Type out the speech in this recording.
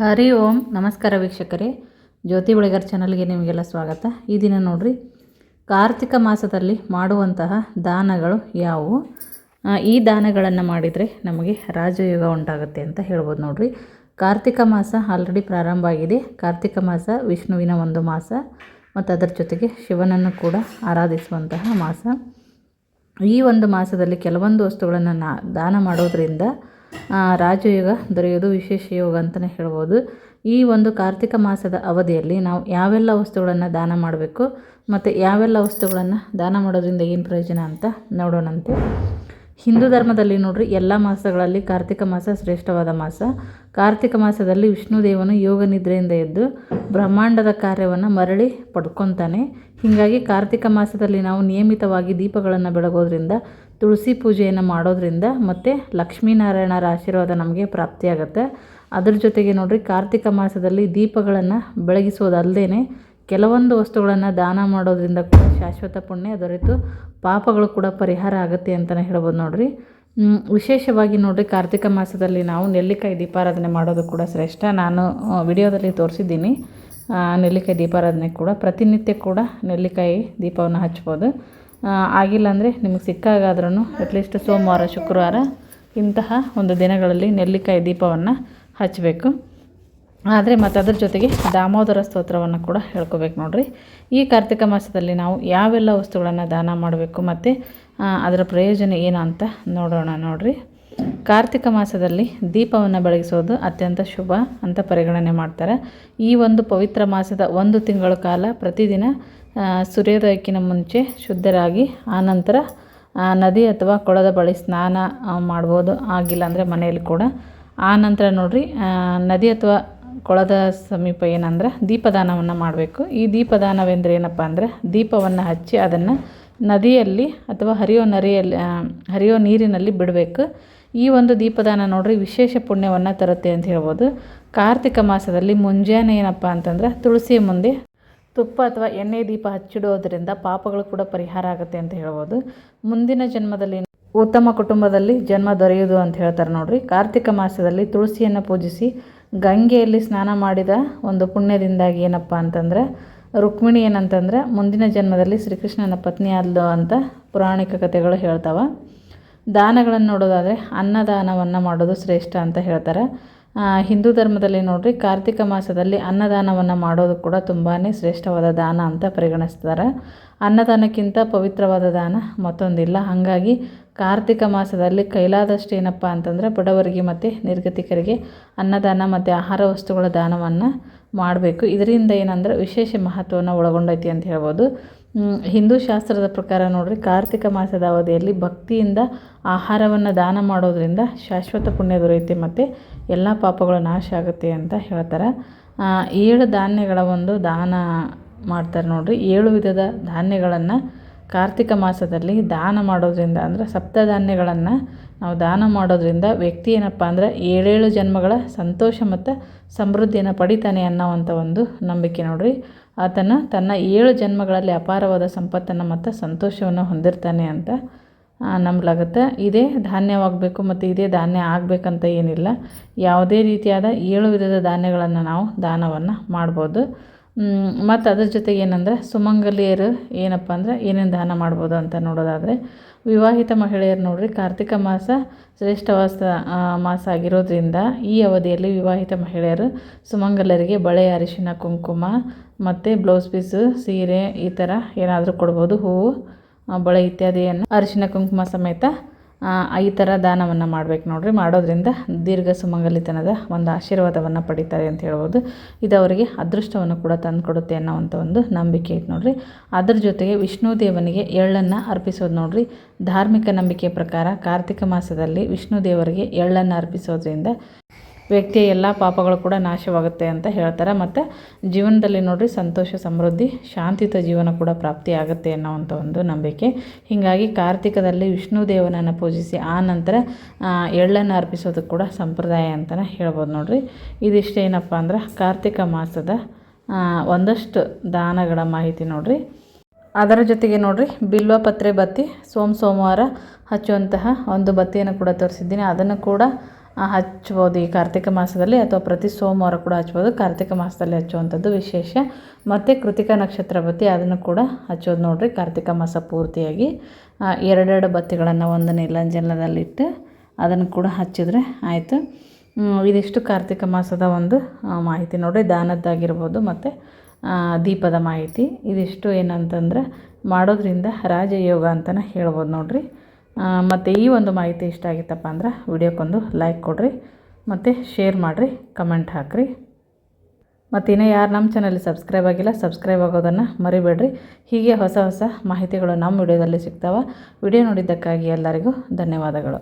ಹರಿ ಓಂ. ನಮಸ್ಕಾರ ವೀಕ್ಷಕರೇ. ಜ್ಯೋತಿ ಬೆಳಗರ್ ಚಾನಲ್ಗೆ ನಿಮಗೆಲ್ಲ ಸ್ವಾಗತ. ಈ ದಿನ ನೋಡ್ರಿ, ಕಾರ್ತಿಕ ಮಾಸದಲ್ಲಿ ಮಾಡುವಂತಹ ದಾನಗಳು ಯಾವುವು? ಈ ದಾನಗಳನ್ನು ಮಾಡಿದರೆ ನಮಗೆ ರಾಜಯೋಗ ಉಂಟಾಗುತ್ತೆ ಅಂತ ಹೇಳ್ಬೋದು ನೋಡ್ರಿ. ಕಾರ್ತಿಕ ಮಾಸ ಆಲ್ರೆಡಿ ಪ್ರಾರಂಭ ಆಗಿದೆ. ಕಾರ್ತಿಕ ಮಾಸ ವಿಷ್ಣುವಿನ ಒಂದು ಮಾಸ, ಮತ್ತು ಅದರ ಜೊತೆಗೆ ಶಿವನನ್ನು ಕೂಡ ಆರಾಧಿಸುವಂತಹ ಮಾಸ. ಈ ಒಂದು ಮಾಸದಲ್ಲಿ ಕೆಲವೊಂದು ವಸ್ತುಗಳನ್ನು ನಾ, ದಾನ ಮಾಡೋದ್ರಿಂದ ರಾಜಯೋಗ ದೊರೆಯೋದು ವಿಶೇಷ ಯೋಗ ಅಂತಲೇ ಹೇಳ್ಬೋದು. ಈ ಒಂದು ಕಾರ್ತಿಕ ಮಾಸದ ಅವಧಿಯಲ್ಲಿ ನಾವು ಯಾವೆಲ್ಲ ವಸ್ತುಗಳನ್ನು ದಾನ ಮಾಡಬೇಕು, ಮತ್ತು ಯಾವೆಲ್ಲ ವಸ್ತುಗಳನ್ನು ದಾನ ಮಾಡೋದ್ರಿಂದ ಏನು ಪ್ರಯೋಜನ ಅಂತ ನೋಡೋಣಂತೆ. ಹಿಂದೂ ಧರ್ಮದಲ್ಲಿ ನೋಡ್ರಿ ಎಲ್ಲ ಮಾಸಗಳಲ್ಲಿ ಕಾರ್ತಿಕ ಮಾಸ ಶ್ರೇಷ್ಠವಾದ ಮಾಸ. ಕಾರ್ತಿಕ ಮಾಸದಲ್ಲಿ ವಿಷ್ಣು ದೇವನು ಯೋಗ ನಿದ್ರೆಯಿಂದ ಎದ್ದು ಬ್ರಹ್ಮಾಂಡದ ಕಾರ್ಯವನ್ನು ಮರಳಿ ಪಡ್ಕೊತಾನೆ. ಹೀಗಾಗಿ ಕಾರ್ತಿಕ ಮಾಸದಲ್ಲಿ ನಾವು ನಿಯಮಿತವಾಗಿ ದೀಪಗಳನ್ನು ಬೆಳಗೋದ್ರಿಂದ, ತುಳಸಿ ಪೂಜೆಯನ್ನು ಮಾಡೋದ್ರಿಂದ ಮತ್ತು ಲಕ್ಷ್ಮೀನಾರಾಯಣರ ಆಶೀರ್ವಾದ ನಮಗೆ ಪ್ರಾಪ್ತಿಯಾಗುತ್ತೆ. ಅದರ ಜೊತೆಗೆ ನೋಡ್ರಿ ಕಾರ್ತಿಕ ಮಾಸದಲ್ಲಿ ದೀಪಗಳನ್ನು ಬೆಳಗಿಸೋದಲ್ಲದೇ ಕೆಲವೊಂದು ವಸ್ತುಗಳನ್ನು ದಾನ ಮಾಡೋದ್ರಿಂದ ಕೂಡ ಶಾಶ್ವತ ಪುಣ್ಯ ದೊರೆತು, ಪಾಪಗಳು ಕೂಡ ಪರಿಹಾರ ಆಗುತ್ತೆ ಅಂತಲೇ ಹೇಳ್ಬೋದು ನೋಡಿರಿ. ವಿಶೇಷವಾಗಿ ನೋಡಿರಿ ಕಾರ್ತಿಕ ಮಾಸದಲ್ಲಿ ನಾವು ನೆಲ್ಲಿಕಾಯಿ ದೀಪಾರಾಧನೆ ಮಾಡೋದು ಕೂಡ ಶ್ರೇಷ್ಠ. ನಾನು ವಿಡಿಯೋದಲ್ಲಿ ತೋರಿಸಿದ್ದೀನಿ. ನೆಲ್ಲಿಕಾಯಿ ದೀಪಾರಾಧನೆ ಕೂಡ ಪ್ರತಿನಿತ್ಯ ಕೂಡ ನೆಲ್ಲಿಕಾಯಿ ದೀಪವನ್ನು ಹಚ್ಬೋದು. ಆಗಿಲ್ಲ ಅಂದರೆ ನಿಮಗೆ ಸಿಕ್ಕಾಗಾದ್ರೂ ಅಟ್ಲೀಸ್ಟ್ ಸೋಮವಾರ, ಶುಕ್ರವಾರ ಇಂತಹ ಒಂದು ದಿನಗಳಲ್ಲಿ ನೆಲ್ಲಿಕಾಯಿ ದೀಪವನ್ನು ಹಚ್ಚಬೇಕು ಆದರೆ ಮತ್ತು ಅದ್ರ ಜೊತೆಗೆ ದಾಮೋದರ ಸ್ತೋತ್ರವನ್ನು ಕೂಡ ಹೇಳ್ಕೋಬೇಕು ನೋಡಿರಿ. ಈ ಕಾರ್ತಿಕ ಮಾಸದಲ್ಲಿ ನಾವು ಯಾವೆಲ್ಲ ವಸ್ತುಗಳನ್ನು ದಾನ ಮಾಡಬೇಕು ಮತ್ತು ಅದರ ಪ್ರಯೋಜನ ಏನು ಅಂತ ನೋಡೋಣ ನೋಡಿರಿ. ಕಾರ್ತಿಕ ಮಾಸದಲ್ಲಿ ದೀಪವನ್ನು ಬೆಳಗಿಸೋದು ಅತ್ಯಂತ ಶುಭ ಅಂತ ಪರಿಗಣನೆ ಮಾಡ್ತಾರೆ. ಈ ಒಂದು ಪವಿತ್ರ ಮಾಸದ ಒಂದು ತಿಂಗಳ ಕಾಲ ಪ್ರತಿದಿನ ಸೂರ್ಯೋದಯಕ್ಕಿಂತ ಮುಂಚೆ ಶುದ್ಧರಾಗಿ, ಆನಂತರ ನದಿ ಅಥವಾ ಕೊಳದ ಬಳಿ ಸ್ನಾನ ಮಾಡ್ಬೋದು. ಆಗಿಲ್ಲ ಅಂದರೆ ಮನೆಯಲ್ಲಿ ಕೂಡ. ಆನಂತರ ನಂತರ ನೋಡ್ರಿ ನದಿ ಅಥವಾ ಕೊಳದ ಸಮೀಪ ಏನಂದ್ರೆ ದೀಪದಾನವನ್ನು ಮಾಡಬೇಕು. ಈ ದೀಪದಾನವೆಂದರೆ ಏನಪ್ಪ ಅಂದರೆ ದೀಪವನ್ನು ಹಚ್ಚಿ ಅದನ್ನು ನದಿಯಲ್ಲಿ ಅಥವಾ ಹರಿಯೋ ನರಿಯಲ್ಲಿ ಹರಿಯೋ ನೀರಿನಲ್ಲಿ ಬಿಡಬೇಕು. ಈ ಒಂದು ದೀಪದಾನ ನೋಡ್ರಿ ವಿಶೇಷ ಪುಣ್ಯವನ್ನು ತರುತ್ತೆ ಅಂತ ಹೇಳ್ಬೋದು. ಕಾರ್ತಿಕ ಮಾಸದಲ್ಲಿ ಮುಂಜಾನೆ ಏನಪ್ಪ ಅಂತಂದ್ರೆ ತುಳಸಿಯ ಮುಂದೆ ತುಪ್ಪ ಅಥವಾ ಎಣ್ಣೆ ದೀಪ ಹಚ್ಚಿಡೋದ್ರಿಂದ ಪಾಪಗಳು ಕೂಡ ಪರಿಹಾರ ಆಗುತ್ತೆ ಅಂತ ಹೇಳ್ಬೋದು. ಮುಂದಿನ ಜನ್ಮದಲ್ಲಿ ಉತ್ತಮ ಕುಟುಂಬದಲ್ಲಿ ಜನ್ಮ ದೊರೆಯುವುದು ಅಂತ ಹೇಳ್ತಾರೆ ನೋಡ್ರಿ. ಕಾರ್ತಿಕ ಮಾಸದಲ್ಲಿ ತುಳಸಿಯನ್ನು ಪೂಜಿಸಿ ಗಂಗೆಯಲ್ಲಿ ಸ್ನಾನ ಮಾಡಿದ ಒಂದು ಪುಣ್ಯದಿಂದಾಗಿ ಏನಪ್ಪ ಅಂತಂದ್ರೆ, ರುಕ್ಮಿಣಿ ಏನಂತಂದ್ರೆ ಮುಂದಿನ ಜನ್ಮದಲ್ಲಿ ಶ್ರೀಕೃಷ್ಣನ ಪತ್ನಿ ಆದ್ಲು ಅಂತ ಪುರಾಣಿಕ ಕಥೆಗಳು ಹೇಳ್ತಾವೆ. ದಾನಗಳನ್ನು ನೋಡೋದಾದರೆ ಅನ್ನದಾನವನ್ನು ಮಾಡೋದು ಶ್ರೇಷ್ಠ ಅಂತ ಹೇಳ್ತಾರೆ. ಹಿಂದೂ ಧರ್ಮದಲ್ಲಿ ನೋಡಿರಿ ಕಾರ್ತಿಕ ಮಾಸದಲ್ಲಿ ಅನ್ನದಾನವನ್ನು ಮಾಡೋದು ಕೂಡ ತುಂಬಾ ಶ್ರೇಷ್ಠವಾದ ದಾನ ಅಂತ ಪರಿಗಣಿಸ್ತಾರೆ. ಅನ್ನದಾನಕ್ಕಿಂತ ಪವಿತ್ರವಾದ ದಾನ ಮತ್ತೊಂದಿಲ್ಲ. ಹಾಗಾಗಿ ಕಾರ್ತಿಕ ಮಾಸದಲ್ಲಿ ಕೈಲಾದಷ್ಟು ಏನಪ್ಪ ಅಂತಂದ್ರೆ ಬಡವರಿಗೆ ಮತ್ತು ನಿರ್ಗತಿಕರಿಗೆ ಅನ್ನದಾನ ಮತ್ತು ಆಹಾರ ವಸ್ತುಗಳ ದಾನವನ್ನು ಮಾಡಬೇಕು. ಇದರಿಂದ ಏನಂದ್ರೆ ವಿಶೇಷ ಮಹತ್ವವನ್ನು ಒಳಗೊಂಡೈತಿ ಅಂತ ಹೇಳ್ಬೋದು. ಹಿಂದೂ ಶಾಸ್ತ್ರದ ಪ್ರಕಾರ ನೋಡ್ರಿ, ಕಾರ್ತಿಕ ಮಾಸದ ಅವಧಿಯಲ್ಲಿ ಭಕ್ತಿಯಿಂದ ಆಹಾರವನ್ನು ದಾನ ಮಾಡೋದರಿಂದ ಶಾಶ್ವತ ಪುಣ್ಯ ದೊರೆಯುತ್ತೆ ಮತ್ತು ಎಲ್ಲ ಪಾಪಗಳು ನಾಶ ಆಗುತ್ತೆ ಅಂತ ಹೇಳ್ತಾರೆ. ಏಳು ಧಾನ್ಯಗಳ ಒಂದು ದಾನ ಮಾಡ್ತಾರೆ ನೋಡ್ರಿ. ಏಳು ವಿಧದ ಧಾನ್ಯಗಳನ್ನು ಕಾರ್ತಿಕ ಮಾಸದಲ್ಲಿ ದಾನ ಮಾಡೋದರಿಂದ ಅಂದರೆ ಸಪ್ತಧಾನ್ಯಗಳನ್ನು ನಾವು ದಾನ ಮಾಡೋದರಿಂದ ವ್ಯಕ್ತಿ ಏನಪ್ಪ ಅಂದರೆ ಏಳೇಳು ಜನ್ಮಗಳ ಸಂತೋಷ ಮತ್ತು ಸಮೃದ್ಧಿಯನ್ನು ಪಡಿತಾನೆ ಅನ್ನೋವಂಥ ಒಂದು ನಂಬಿಕೆ ನೋಡ್ರಿ. ಆತನ ತನ್ನ ಏಳು ಜನ್ಮಗಳಲ್ಲಿ ಅಪಾರವಾದ ಸಂಪತ್ತನ್ನು ಮತ್ತು ಸಂತೋಷವನ್ನು ಹೊಂದಿರ್ತಾನೆ ಅಂತ ನಂಬಲಾಗುತ್ತೆ. ಇದೇ ಧಾನ್ಯವಾಗಬೇಕು ಮತ್ತು ಇದೇ ಧಾನ್ಯ ಆಗಬೇಕಂತ ಏನಿಲ್ಲ. ಯಾವುದೇ ರೀತಿಯಾದ ಏಳು ವಿಧದ ಧಾನ್ಯಗಳನ್ನು ನಾವು ದಾನವನ್ನು ಮಾಡ್ಬೋದು. ಮತ್ತು ಅದ್ರ ಜೊತೆಗೆ ಏನಂದರೆ ಸುಮಂಗಲಿಯರು ಏನಪ್ಪ ಅಂದರೆ ಏನೇನು ದಾನ ಮಾಡ್ಬೋದು ಅಂತ ನೋಡೋದಾದರೆ ವಿವಾಹಿತ ಮಹಿಳೆಯರು ನೋಡ್ರಿ, ಕಾರ್ತಿಕ ಮಾಸ ಶ್ರೇಷ್ಠವಾಸ ಮಾಸ ಆಗಿರೋದ್ರಿಂದ ಈ ಅವಧಿಯಲ್ಲಿ ವಿವಾಹಿತ ಮಹಿಳೆಯರು ಸುಮಂಗಲರಿಗೆ ಬಳೆ, ಅರಿಶಿನ, ಕುಂಕುಮ ಮತ್ತು ಬ್ಲೌಸ್ ಪೀಸು, ಸೀರೆ ಈ ಥರ ಏನಾದರೂ ಕೊಡ್ಬೋದು, ಹೂವು ಬಳೆ ಇತ್ಯಾದಿಯನ್ನು ಅರಿಶಿನ, ಕುಂಕುಮ ಸಮೇತ ಈ ಥರ ದಾನವನ್ನು ಮಾಡ್ಬೇಕು ನೋಡ್ರಿ. ಮಾಡೋದ್ರಿಂದ ದೀರ್ಘ ಸುಮಂಗಲಿತನದ ಒಂದು ಆಶೀರ್ವಾದವನ್ನು ಪಡಿತಾರೆ ಅಂತ ಹೇಳ್ಬೋದು. ಇದು ಅವರಿಗೆ ಅದೃಷ್ಟವನ್ನು ಕೂಡ ತಂದುಕೊಡುತ್ತೆ ಅನ್ನೋವಂಥ ಒಂದು ನಂಬಿಕೆ ಐತೆ ನೋಡ್ರಿ. ಅದ್ರ ಜೊತೆಗೆ ವಿಷ್ಣು ದೇವನಿಗೆ ಎಳ್ಳನ್ನು ಅರ್ಪಿಸೋದು ನೋಡ್ರಿ. ಧಾರ್ಮಿಕ ನಂಬಿಕೆ ಪ್ರಕಾರ ಕಾರ್ತಿಕ ಮಾಸದಲ್ಲಿ ವಿಷ್ಣು ದೇವರಿಗೆ ಎಳ್ಳನ್ನು ಅರ್ಪಿಸೋದ್ರಿಂದ ವ್ಯಕ್ತಿಯ ಎಲ್ಲ ಪಾಪಗಳು ಕೂಡ ನಾಶವಾಗುತ್ತೆ ಅಂತ ಹೇಳ್ತಾರೆ. ಮತ್ತು ಜೀವನದಲ್ಲಿ ನೋಡ್ರಿ ಸಂತೋಷ, ಸಮೃದ್ಧಿ, ಶಾಂತಿಯುತ ಜೀವನ ಕೂಡ ಪ್ರಾಪ್ತಿಯಾಗುತ್ತೆ ಅನ್ನೋವಂಥ ಒಂದು ನಂಬಿಕೆ. ಹೀಗಾಗಿ ಕಾರ್ತಿಕದಲ್ಲಿ ವಿಷ್ಣು ದೇವನನ್ನು ಪೂಜಿಸಿ ಆ ನಂತರ ಎಳ್ಳನ್ನು ಅರ್ಪಿಸೋದು ಕೂಡ ಸಂಪ್ರದಾಯ ಅಂತಲೇ ಹೇಳ್ಬೋದು ನೋಡ್ರಿ. ಇದಿಷ್ಟೇನಪ್ಪ ಅಂದ್ರೆ ಕಾರ್ತಿಕ ಮಾಸದ ಒಂದಷ್ಟು ದಾನಗಳ ಮಾಹಿತಿ ನೋಡ್ರಿ. ಅದರ ಜೊತೆಗೆ ನೋಡ್ರಿ ಬಿಲ್ವಪತ್ರೆ ಬತ್ತಿ, ಸೋಮ ಸೋಮವಾರ ಹಚ್ಚುವಂತಹ ಒಂದು ಬತ್ತಿಯನ್ನು ಕೂಡ ತೋರಿಸಿದ್ದೀನಿ. ಅದನ್ನು ಕೂಡ ಹಚ್ಬೋದು ಈ ಕಾರ್ತಿಕ ಮಾಸದಲ್ಲಿ ಅಥವಾ ಪ್ರತಿ ಸೋಮವಾರ ಕೂಡ ಹಚ್ಬೋದು ಕಾರ್ತಿಕ ಮಾಸದಲ್ಲಿ ಹಚ್ಚುವಂಥದ್ದು ವಿಶೇಷ. ಮತ್ತು ಕೃತಿಕಾ ನಕ್ಷತ್ರ ಬತ್ತಿ, ಅದನ್ನು ಕೂಡ ಹಚ್ಚೋದು ನೋಡಿರಿ. ಕಾರ್ತಿಕ ಮಾಸ ಪೂರ್ತಿಯಾಗಿ ಎರಡೆರಡು ಬತ್ತಿಗಳನ್ನು ಒಂದು ನೀಲಂಜನದಲ್ಲಿಟ್ಟು ಅದನ್ನು ಕೂಡ ಹಚ್ಚಿದ್ರೆ ಆಯಿತು. ಇದಿಷ್ಟು ಕಾರ್ತಿಕ ಮಾಸದ ಒಂದು ಮಾಹಿತಿ ನೋಡಿರಿ. ದಾನದ್ದಾಗಿರ್ಬೋದು ಮತ್ತು ದೀಪದ ಮಾಹಿತಿ. ಇದಿಷ್ಟು ಏನಂತಂದ್ರೆ ಮಾಡೋದ್ರಿಂದ ರಾಜಯೋಗ ಅಂತಲೇ ಹೇಳ್ಬೋದು ನೋಡ್ರಿ. ಮತ್ತು ಈ ಒಂದು ಮಾಹಿತಿ ಇಷ್ಟ ಆಗಿತ್ತಪ್ಪ ಅಂದ್ರೆ ವಿಡಿಯೋಕ್ಕೊಂದು ಲೈಕ್ ಕೊಡ್ರಿ, ಮತ್ತು ಶೇರ್ ಮಾಡಿರಿ ಕಮೆಂಟ್ ಹಾಕಿರಿ. ಮತ್ತು ಇನ್ನೂ ಯಾರು ನಮ್ಮ ಚಾನಲ್ ಸಬ್ಸ್ಕ್ರೈಬ್ ಆಗಿಲ್ಲ ಸಬ್ಸ್ಕ್ರೈಬ್ ಆಗೋದನ್ನು ಮರಿಬೇಡ್ರಿ. ಹೀಗೆ ಹೊಸ ಹೊಸ ಮಾಹಿತಿಗಳು ನಮ್ಮ ವಿಡಿಯೋದಲ್ಲಿ ಸಿಗ್ತಾವೆ. ವಿಡಿಯೋ ನೋಡಿದ್ದಕ್ಕಾಗಿ ಎಲ್ಲರಿಗೂ ಧನ್ಯವಾದಗಳು.